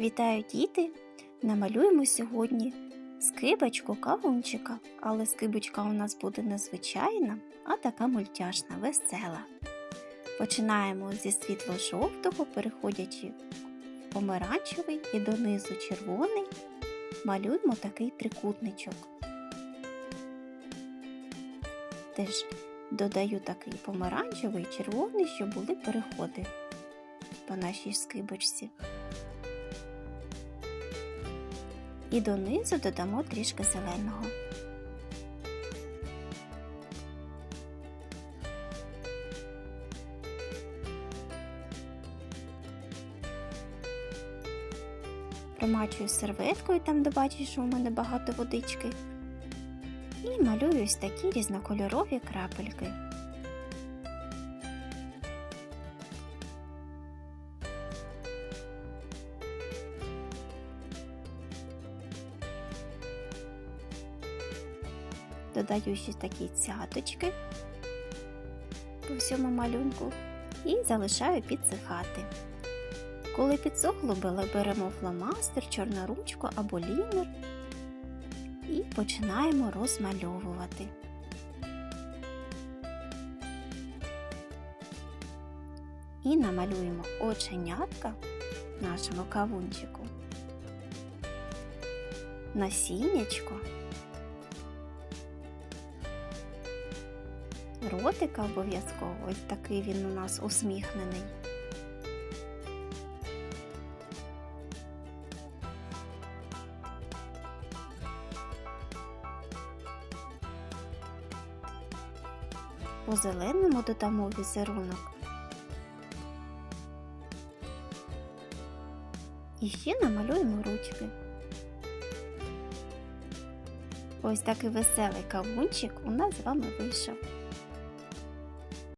Вітаю діти! Намалюємо сьогодні скибочку кавунчика, але скибочка у нас буде не звичайна, а така мультяшна, весела. Починаємо зі світло-жовтого, переходячи в помаранчевий і донизу червоний, малюємо такий трикутничок. Теж додаю такий помаранчевий червоний, щоб були переходи по нашій скибочці. І донизу додамо трішки зеленого. Промачую серветкою там, де бачиш, що у мене багато водички. І малюю ось такі різнокольорові крапельки. Додаю ще такі цяточки по всьому малюнку і залишаю підсихати. Коли підсохло, беремо фломастер, чорну ручку або лінер і починаємо розмальовувати. І намалюємо оченятка нашому кавунчику, насіннячко, ротика обов'язково, ось такий він у нас усміхнений. По зеленому додамо візерунок. І ще намалюємо ручки. Ось такий веселий кавунчик у нас з вами вийшов.